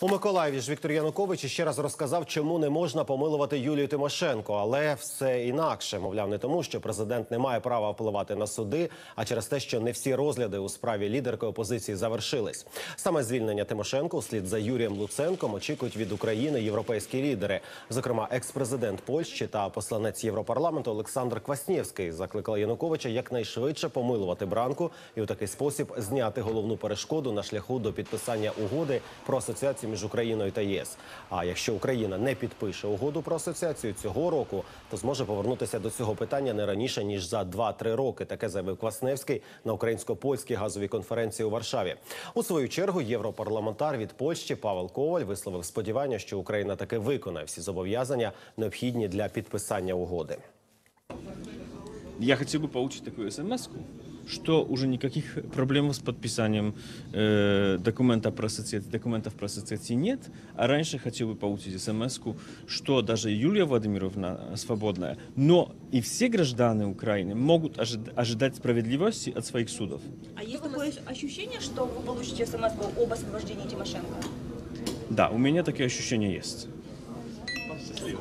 У Миколаєві ж Віктор Янукович ще раз розказав, чому не можна помилувати Юлію Тимошенко, але все інакше. Мовляв, не тому, що президент не має права впливати на суди, а через те, що не всі розгляди у справі лідерки опозиції завершились. Саме звільнення Тимошенко, слід за Юрієм Луценком, очікують від України європейські лідери. Зокрема, екс-президент Польщі та посланець Європарламенту Олександр Кваснєвський закликали Януковича якнайшвидше помилувати бранку і у такий спосіб зняти головну перешкоду на шляху до підписання угоди про асоціацію між Україною та ЄС. А якщо Україна не підпише угоду про асоціацію цього року, то зможе повернутися до цього питання не раніше ніж за 2-3 роки. Таке заявив Квасневський на українсько-польській газовій конференції у Варшаві. У свою чергу європарламентар від Польщі Павел Коваль висловив сподівання, що Україна таки виконає всі зобов'язання, необхідні для підписання угоди. Я хотел бы получить такую смс что уже никаких проблем с подписанием э, документа про ассоциации, документов про ассоциации нет. А раньше хотел бы получить смс что даже Юлия Владимировна свободная, но и все граждане Украины могут ожи- ожидать справедливости от своих судов. А есть такое ощущение, что вы получите смс об освобождении Тимошенко? Да, у меня такие ощущения есть. Щасливо.